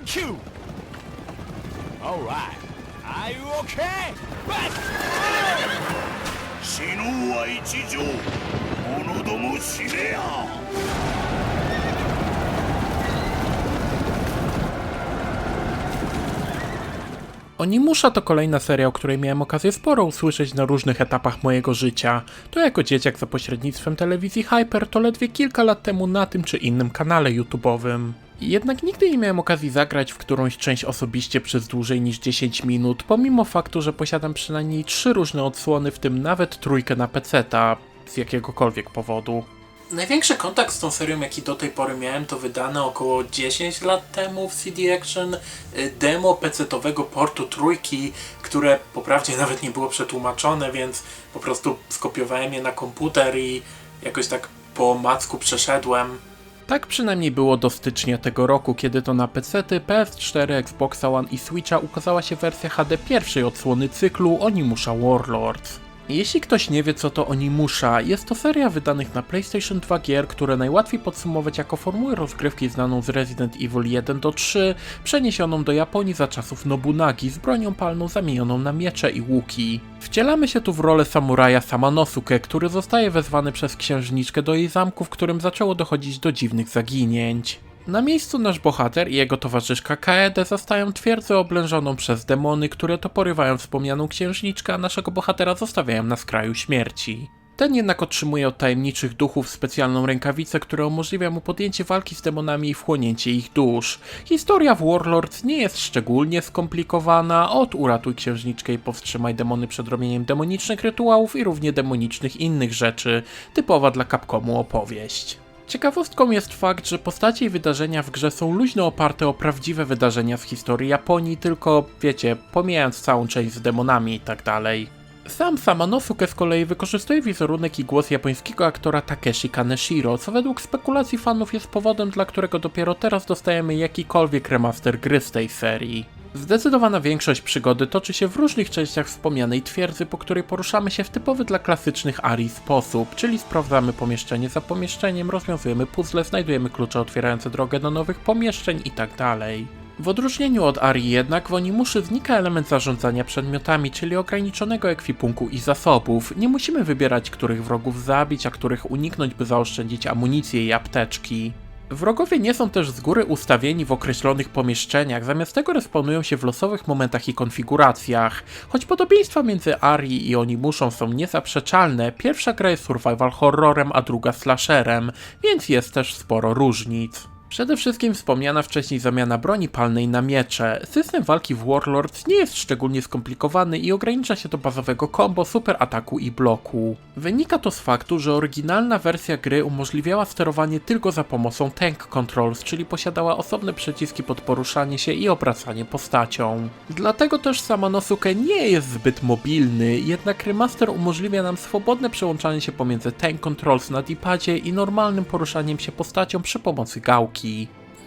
got you! Alright. Are you okay? But 死のうは一条者ども死ねや Onimusza to kolejna seria, o której miałem okazję sporo usłyszeć na różnych etapach mojego życia. To jako dzieciak za pośrednictwem telewizji Hyper, to ledwie kilka lat temu na tym czy innym kanale YouTube'owym. Jednak nigdy nie miałem okazji zagrać w którąś część osobiście przez dłużej niż 10 minut, pomimo faktu, że posiadam przynajmniej trzy różne odsłony, w tym nawet trójkę na PC-ta, z jakiegokolwiek powodu. Największy kontakt z tą serią, jaki do tej pory miałem, to wydane około 10 lat temu w CD Action y, demo PC-owego portu trójki, które po prawdzie nawet nie było przetłumaczone, więc po prostu skopiowałem je na komputer i jakoś tak po macku przeszedłem. Tak przynajmniej było do stycznia tego roku, kiedy to na PC, PS4, Xbox One i Switcha ukazała się wersja HD pierwszej odsłony cyklu Onimusha Warlords. Jeśli ktoś nie wie co to Onimusha, jest to seria wydanych na PlayStation 2 gier, które najłatwiej podsumować jako formułę rozgrywki znaną z Resident Evil 1 do 3, przeniesioną do Japonii za czasów Nobunagi z bronią palną zamienioną na miecze i łuki. Wcielamy się tu w rolę samuraja Samanosuke, który zostaje wezwany przez księżniczkę do jej zamku, w którym zaczęło dochodzić do dziwnych zaginięć. Na miejscu nasz bohater i jego towarzyszka Kaede zostają twierdzę oblężoną przez demony, które to porywają wspomnianą księżniczkę, a naszego bohatera zostawiają na skraju śmierci. Ten jednak otrzymuje od tajemniczych duchów specjalną rękawicę, która umożliwia mu podjęcie walki z demonami i wchłonięcie ich dusz. Historia w Warlords nie jest szczególnie skomplikowana, od uratuj księżniczkę i powstrzymaj demony przed robieniem demonicznych rytuałów i równie demonicznych innych rzeczy, typowa dla Capcomu opowieść. Ciekawostką jest fakt, że postacie i wydarzenia w grze są luźno oparte o prawdziwe wydarzenia z historii Japonii, tylko wiecie, pomijając całą część z demonami i tak dalej. Sam Samanosuke z kolei wykorzystuje wizerunek i głos japońskiego aktora Takeshi Kaneshiro, co według spekulacji fanów jest powodem, dla którego dopiero teraz dostajemy jakikolwiek remaster gry z tej serii. Zdecydowana większość przygody toczy się w różnych częściach wspomnianej twierdzy, po której poruszamy się w typowy dla klasycznych arii sposób, czyli sprawdzamy pomieszczenie za pomieszczeniem, rozwiązujemy puzzle, znajdujemy klucze otwierające drogę do nowych pomieszczeń itd. W odróżnieniu od Arii jednak w Onimuszy znika element zarządzania przedmiotami, czyli ograniczonego ekwipunku i zasobów. Nie musimy wybierać, których wrogów zabić, a których uniknąć, by zaoszczędzić amunicję i apteczki. Wrogowie nie są też z góry ustawieni w określonych pomieszczeniach, zamiast tego respawnują się w losowych momentach i konfiguracjach. Choć podobieństwa między Arii i Onimuszą są niezaprzeczalne, pierwsza gra jest survival horrorem, a druga slasherem, więc jest też sporo różnic. Przede wszystkim wspomniana wcześniej zamiana broni palnej na miecze. System walki w Warlords nie jest szczególnie skomplikowany i ogranicza się do bazowego combo, super ataku i bloku. Wynika to z faktu, że oryginalna wersja gry umożliwiała sterowanie tylko za pomocą tank controls, czyli posiadała osobne przyciski pod poruszanie się i obracanie postacią. Dlatego też Samanosuke nie jest zbyt mobilny, jednak remaster umożliwia nam swobodne przełączanie się pomiędzy tank controls na D-padzie i normalnym poruszaniem się postacią przy pomocy gałki.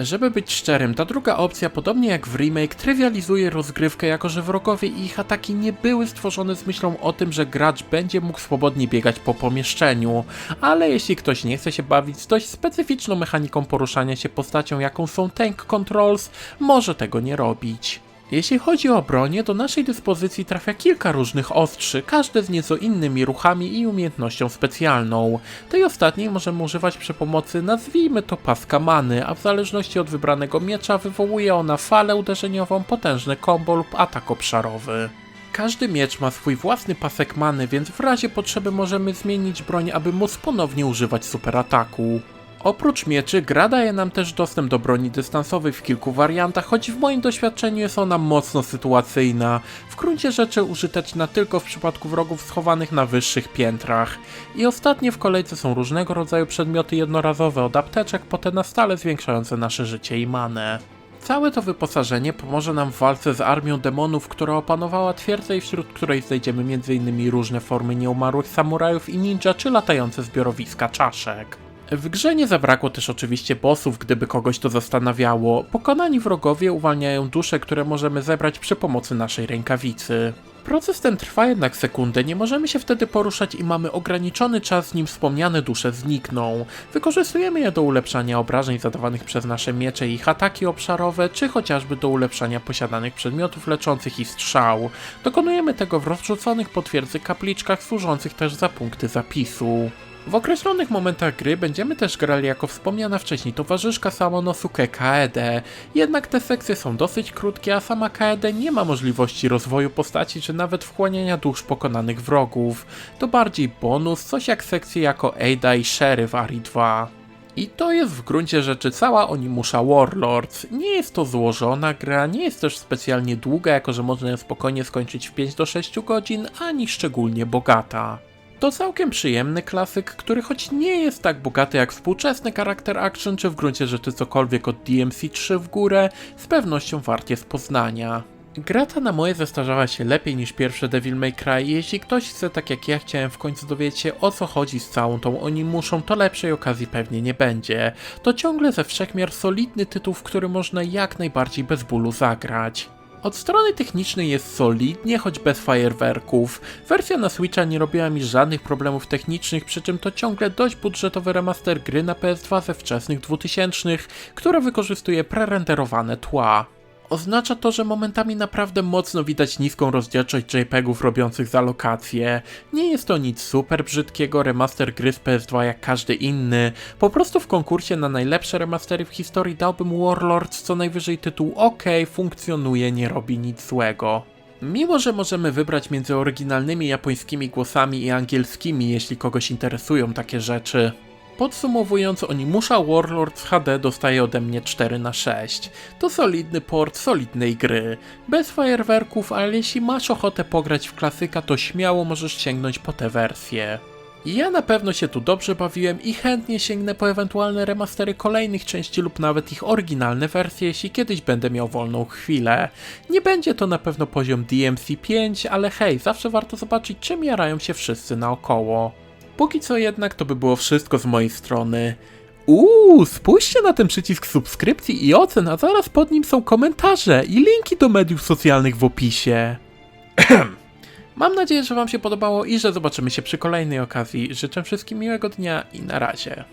Żeby być szczerym, ta druga opcja, podobnie jak w remake, trywializuje rozgrywkę, jako że wrogowie i ich ataki nie były stworzone z myślą o tym, że gracz będzie mógł swobodnie biegać po pomieszczeniu. Ale jeśli ktoś nie chce się bawić z dość specyficzną mechaniką poruszania się postacią, jaką są tank controls, może tego nie robić. Jeśli chodzi o bronię, do naszej dyspozycji trafia kilka różnych ostrzy, każde z nieco innymi ruchami i umiejętnością specjalną. Tej ostatniej możemy używać przy pomocy, nazwijmy to paska many, a w zależności od wybranego miecza wywołuje ona falę uderzeniową, potężny combo lub atak obszarowy. Każdy miecz ma swój własny pasek many, więc w razie potrzeby możemy zmienić broń, aby móc ponownie używać superataku. Oprócz mieczy, gra daje nam też dostęp do broni dystansowej w kilku wariantach, choć w moim doświadczeniu jest ona mocno sytuacyjna. W gruncie rzeczy użyteczna tylko w przypadku wrogów schowanych na wyższych piętrach. I ostatnie w kolejce są różnego rodzaju przedmioty jednorazowe, od apteczek po te na stale zwiększające nasze życie i manę. Całe to wyposażenie pomoże nam w walce z armią demonów, która opanowała twierdzę i wśród której znajdziemy m.in. różne formy nieumarłych samurajów i ninja, czy latające zbiorowiska czaszek. W grze nie zabrakło też oczywiście bossów, gdyby kogoś to zastanawiało. Pokonani wrogowie uwalniają dusze, które możemy zebrać przy pomocy naszej rękawicy. Proces ten trwa jednak sekundę, nie możemy się wtedy poruszać i mamy ograniczony czas, nim wspomniane dusze znikną. Wykorzystujemy je do ulepszania obrażeń zadawanych przez nasze miecze i ich ataki obszarowe, czy chociażby do ulepszania posiadanych przedmiotów leczących i strzał. Dokonujemy tego w rozrzuconych po twierdzy kapliczkach służących też za punkty zapisu. W określonych momentach gry będziemy też grali jako wspomniana wcześniej towarzyszka Samonosuke Kaede, jednak te sekcje są dosyć krótkie, a sama Kaede nie ma możliwości rozwoju postaci czy nawet wchłaniania dusz pokonanych wrogów. To bardziej bonus, coś jak sekcje jako Ada i Sherry w Ari 2. I to jest w gruncie rzeczy cała Onimusha Warlords. Nie jest to złożona gra, nie jest też specjalnie długa, jako że można ją spokojnie skończyć w 5 do 6 godzin, ani szczególnie bogata. To całkiem przyjemny klasyk, który choć nie jest tak bogaty jak współczesny charakter action, czy w gruncie rzeczy cokolwiek od DMC3 w górę, z pewnością wart jest poznania. Gra ta na moje zestarzała się lepiej niż pierwsze Devil May Cry i jeśli ktoś chce tak jak ja chciałem w końcu dowiedzieć się o co chodzi z całą tą oni muszą, to lepszej okazji pewnie nie będzie. To ciągle ze wszechmiar solidny tytuł, w który można jak najbardziej bez bólu zagrać. Od strony technicznej jest solidnie, choć bez fajerwerków. Wersja na Switcha nie robiła mi żadnych problemów technicznych, przy czym to ciągle dość budżetowy remaster gry na PS2 ze wczesnych 2000, która wykorzystuje prerenderowane tła. Oznacza to, że momentami naprawdę mocno widać niską rozdzielczość JPEGów robiących za lokację. Nie jest to nic super brzydkiego, remaster gry z PS2 jak każdy inny. Po prostu w konkursie na najlepsze remastery w historii dałbym Warlords co najwyżej tytuł OK, funkcjonuje, nie robi nic złego. Mimo, że możemy wybrać między oryginalnymi japońskimi głosami i angielskimi, jeśli kogoś interesują takie rzeczy. Podsumowując, Onimusha Warlords HD dostaje ode mnie 4 na 6. To solidny port solidnej gry. Bez fajerwerków, ale jeśli masz ochotę pograć w klasyka, to śmiało możesz sięgnąć po tę wersję. Ja na pewno się tu dobrze bawiłem i chętnie sięgnę po ewentualne remastery kolejnych części lub nawet ich oryginalne wersje, jeśli kiedyś będę miał wolną chwilę. Nie będzie to na pewno poziom DMC5, ale hej, zawsze warto zobaczyć czym jarają się wszyscy naokoło. Póki co jednak to by było wszystko z mojej strony. Uuu, spójrzcie na ten przycisk subskrypcji i ocen, a zaraz pod nim są komentarze i linki do mediów socjalnych w opisie. Mam nadzieję, że Wam się podobało i że zobaczymy się przy kolejnej okazji. Życzę wszystkim miłego dnia i na razie.